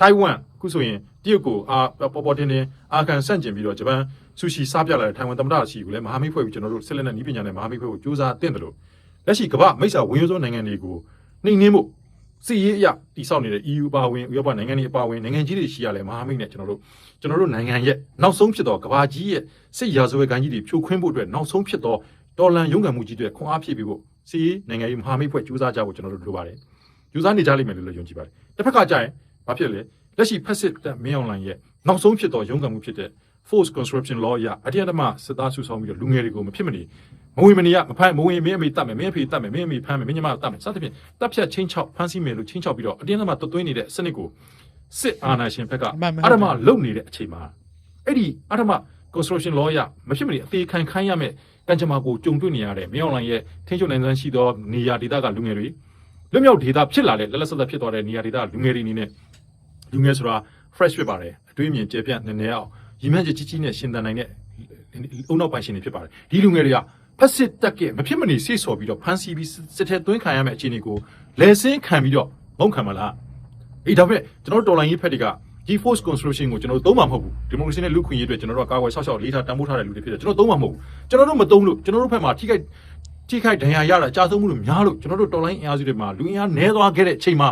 တိုင်ဝမ်အခုဆိုရင်တရုတ်ကိုအာပေါ်ပေါ်တင်တင်အာကန်ဆန့်ကျင်ပြီးတော့ဂျပန် ဆူရှီစားပြလာတဲ့ထိုင်ဝမ်သမ္မတရှိကိုလည်းမဟာမိတ်ဖွဲ့ပြီးကျွန်တော်တို့ဆက်လက်နည်းပညာနဲ့မဟာမိတ်ဖွဲ့ကိုစူးစမ်းတင်တယ်လို့လက်ရှိကမ္ဘာမိတ်ဆာဝင်ရိုးစုံနိုင်ငံတွေကိုနှိမ်နှင်းမှုစီးရေးအရတိဆောက်နေတဲ့ EU ပါဝင်ဥရောပနိုင်ငံတွေအပါဝင်နိုင်ငံကြီးတွေရှိရလဲမဟာမိတ်နဲ့ကျွန်တော်တို့ကျွန်တော်တို့နိုင်ငံရဲ့နောက်ဆုံးဖြစ်တော့ကမ္ဘာကြီးရဲ့စစ်ရာဇဝတ်ကန်ကြီးတွေဖြိုခွင်းဖို့အတွက်နောက်ဆုံးဖြစ်တော့တော်လန်ရုံးကန်မှုကြီးတွေခွန်အားဖြည့်ပြီးဖို့စီးနိုင်ငံရေးမဟာမိတ်ဖွဲ့ကြိုးစားကြဖို့ကျွန်တော်တို့လိုပါတယ်။ကြိုးစားနေကြလိမ့်မယ်လို့လည်းယုံကြည်ပါတယ်။တစ်ဖက်ကကြာရင်ဘာဖြစ်လဲလက်ရှိဖက်စစ်တပ်မင်းအွန်လိုင်းရဲ့နောက်ဆုံးဖြစ်သောရုံးကန်မှုဖြစ်တဲ့ force conscription law အရအတရားဓမ္မစစ်သားစုဆောင်ပြီးတော့လူငယ်တွေကိုမဖြစ်မနေမဝင်မနေရမဖမ်းမဝင်မင်းအမေတတ်မယ်မင်းအဖေတတ်မယ်မင်းအမေဖမ်းမယ်မင်းညီမတတ်မယ်စသဖြင့်တပ်ဖြတ်ချင်းချောက်ဖမ်းဆီးမယ်လို့ချင်းချောက်ပြီးတော့အတရားဓမ္မတွတ်သွင်းနေတဲ့စနစ်ကိုစစ်အာဏာရှင်ဘက်ကအဓမ္မလုံနေတဲ့အချိန်မှာအဲ့ဒီအဓမ္မ construction law ရမဖြစ်မနေအသေးခံခိုင်းရမယ်ကံကြမ္မာကိုကြုံတွေ့နေရတဲ့မြောင်လိုင်းရဲ့ထင်းချုံနိုင်စမ်းရှိသောနေရာဒေသကလူငယ်တွေလွတ်မြောက်ဒေသဖြစ်လာတဲ့လက်လက်ဆက်ဆက်ဖြစ်သွားတဲ့နေရာဒေသလူငယ်တွေအနေနဲ့လူငယ်ဆိုတာ fresh ဖြစ်ပါတယ်အတွေးအမြင်ကျေပြန့်နည်းနည်းအောင် ရည်မှန်းချက်ကြီးကြီးနဲ့ရှင်သန်နိုင်တဲ့အုံနောက်ပိုင်ရှင်တွေဖြစ်ပါတယ်ဒီလူငယ်တွေကဖက်စစ်တက်ကမဖြစ်မနေစိတ်ဆော်ပြီးတော့ဖမ်းဆီးပြီးစစ်ထဲသွင်းခံရမယ့်အခြေအနေကိုလဲစင်းခံပြီးတော့မုန်းခံမလားအေးဒါပေမဲ့ကျွန်တော်တို့တော်လိုင်းရေးဖက်တွေကဒီ force construction ကိုကျွန်တော်တို့သုံးမှာမဟုတ်ဘူးဒီမိုကရေစီနဲ့လူခွင့်ရေးအတွက်ကျွန်တော်တို့ကကာကွယ်ဆောက်ရှောက်လေးထားတန်ဖိုးထားတဲ့လူတွေဖြစ်တယ်ကျွန်တော်တို့သုံးမှာမဟုတ်ဘူးကျွန်တော်တို့မသုံးလို့ကျွန်တော်တို့ဘက်မှာထိခိုက်ထိခိုက်ဒဏ်ရာရတာအကြဆုံးမှုလို့များလို့ကျွန်တော်တို့တော်လိုင်းအင်အားစုတွေမှာလူအင်အားနည်းသွားခဲ့တဲ့အချိန်မှာ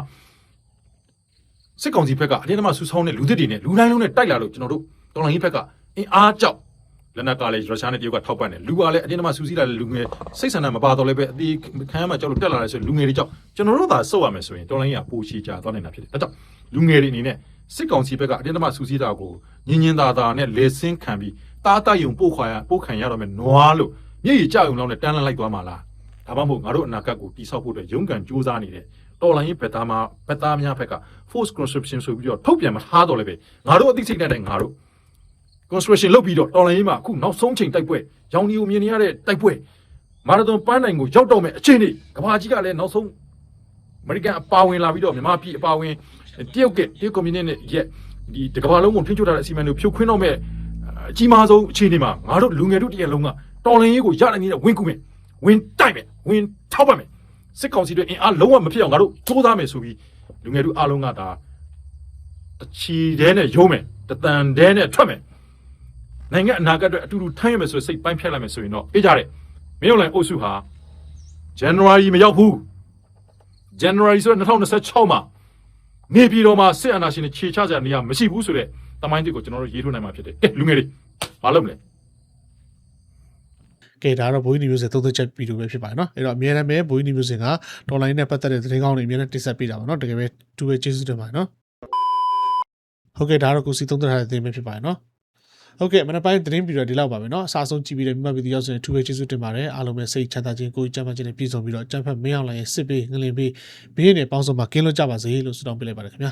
စစ်ကောင်စီဘက်ကအတင်းအဓမ္မဆူဆောင်းတဲ့လူသစ်တွေနဲ့လူတိုင်းလုံးနဲ့တိုက်လာလို့ကျွန်တော်တို့ တော်လိုင်းရေးဘက်ကအင်အားကြောက်လက်နက်ကလည်းရုရှားနဲ့တရုတ်ကထောက်ပံ့တယ်လူကလည်းအတင်းအဓမ္မဆူစီးလာတဲ့လူငယ်စိတ်ဆန္ဒမပါတော့လည်းပဲအဒီခံရမှာကြောက်လို့တက်လာတယ်ဆိုလူငယ်တွေကြောက်ကျွန်တော်တို့သာစုပ်ရမယ်ဆိုရင်တော်လိုင်းရေးကပိုချီချသွားနေတာဖြစ်တယ်ဒါကြောင့်လူငယ်တွေအနေနဲ့စစ်ကောင်စီဘက်ကအတင်းအဓမ္မစူးစီးတာကိုညင်ညင်သာသာနဲ့လေဆင်းခံပြီးတားတိုက်ယုံပို့ခွာရပို့ခံရတော့မယ်နွားလို့မျက်ရည်ကြောက်ယုံလောက်နဲ့တန်းလန်းလိုက်သွားမှာလားဒါမှမဟုတ်ငါတို့အနာဂတ်ကိုတိဆောက်ဖို့အတွက်ရုန်းကန်စူးစမ်းနေတဲ့တော်လိုင်းရေးဘက်သားမှာဘက်သားများဘက်က force conscription ဆိုပြီးတော့ထုတ်ပြန်မထားတော့လည်းပဲငါတို့အသိစိတ်တဲ့ငါတို့ construction လုပ်ပြီးတော့တော်လိုင်းရေးမှာအခုနောက်ဆုံးချိန်တိုက်ပွဲရောင်ဒီကိုမြင်နေရတဲ့တိုက်ပွဲမာရသွန်ပန်းနိုင်ကိုရောက်တော့မယ်အချိန်នេះကဘာကြီးကလည်းနောက်ဆုံးအမေရိကန်အပါဝင်လာပြီးတော့မြန်မာပြည်အပါဝင်တရုတ်ကတရုတ်ကွန်မြူနစ်နဲ့ရဲ့ဒီတကမ္ဘာလုံးကိုထိန်းချုပ်ထားတဲ့အစီအမံတွေဖြိုခွင်းတော့မဲ့အကြီးမားဆုံးအခြေအနေမှာငါတို့လူငယ်တို့တရက်လုံးကတော်လင်ရေးကိုရတဲ့နည်းနဲ့ဝင်ကူမယ်ဝင်တိုက်မယ်ဝင်ထောက်ပံ့မယ်စစ်ကောင်စီတွေအင်အားလုံးဝမဖြစ်အောင်ငါတို့စူးစမ်းမယ်ဆိုပြီးလူငယ်တို့အားလုံးကဒါတချီတဲနဲ့ရုံးမယ်တတန်တဲနဲ့ထွက်မယ် နိုင်ငံအနာဂတ်အတွက်အတူတူထိုင်းရမယ်ဆိုစိတ်ပိုင်းဖြတ်လိုက်မယ်ဆိုရင်တော့အေးကြတယ်မင်းတို့လည်းအုပ်စုဟာ January မရောက်ဘူး January ဆိုတဲ့2026မှာနေပြည်တော်မှာစစ်အာဏာရှင်တွေခြေချကြနေရမရှိဘူးဆိုတဲ့တမိုင်းတွေကိုကျွန်တော်တို့ရေးထုတ်နိုင်မှာဖြစ်တယ်။ကဲလူငယ်တွေမလုပ်မလဲကဲဒါတော့ဘိုးကြီးနေမျိုးစသုံးသက်ချက်ဗီဒီယိုပဲဖြစ်ပါတယ်နော်အဲ့တော့အများနဲ့ပဲဘိုးကြီးနေမျိုးစင်ကတော်လိုင်းနဲ့ပတ်သက်တဲ့သတင်းကောင်းတွေအများနဲ့တင်ဆက်ပေးတာပါနော်တကယ်ပဲတူပဲကျေးဇူးတင်ပါတယ်နော်ဟုတ်ကဲ့ဒါတော့ကိုစီသုံးသက်ထားတဲ့သတင်းပဲဖြစ်ပါတယ်နော် ဟုတ်ကဲ့မနက်ပိုင်းသတင်းဗီဒီယိုဒီလောက်ပါပဲเนาะအစားဆုံးကြည့်ပြီးတဲ့မိမဗီဒီယိုဆိုရင်ထူပဲကျေးဇူးတင်ပါတယ်အားလုံးပဲစိတ်ချမ်းသာခြင်းကိုယ်ကြမ်းမှခြင်းနဲ့ပြည့်စုံပြီးတော့ကြမ်းဖက်မင်းအောင်လိုင်းရဲ့စစ်ပေးငလင်ပေးဘေးနဲ့ပေါင်းစုံမှာကင်းလွတ်ကြပါစေလို့ဆုတောင်းပေးလိုက်ပါတယ်ခင်ဗျာ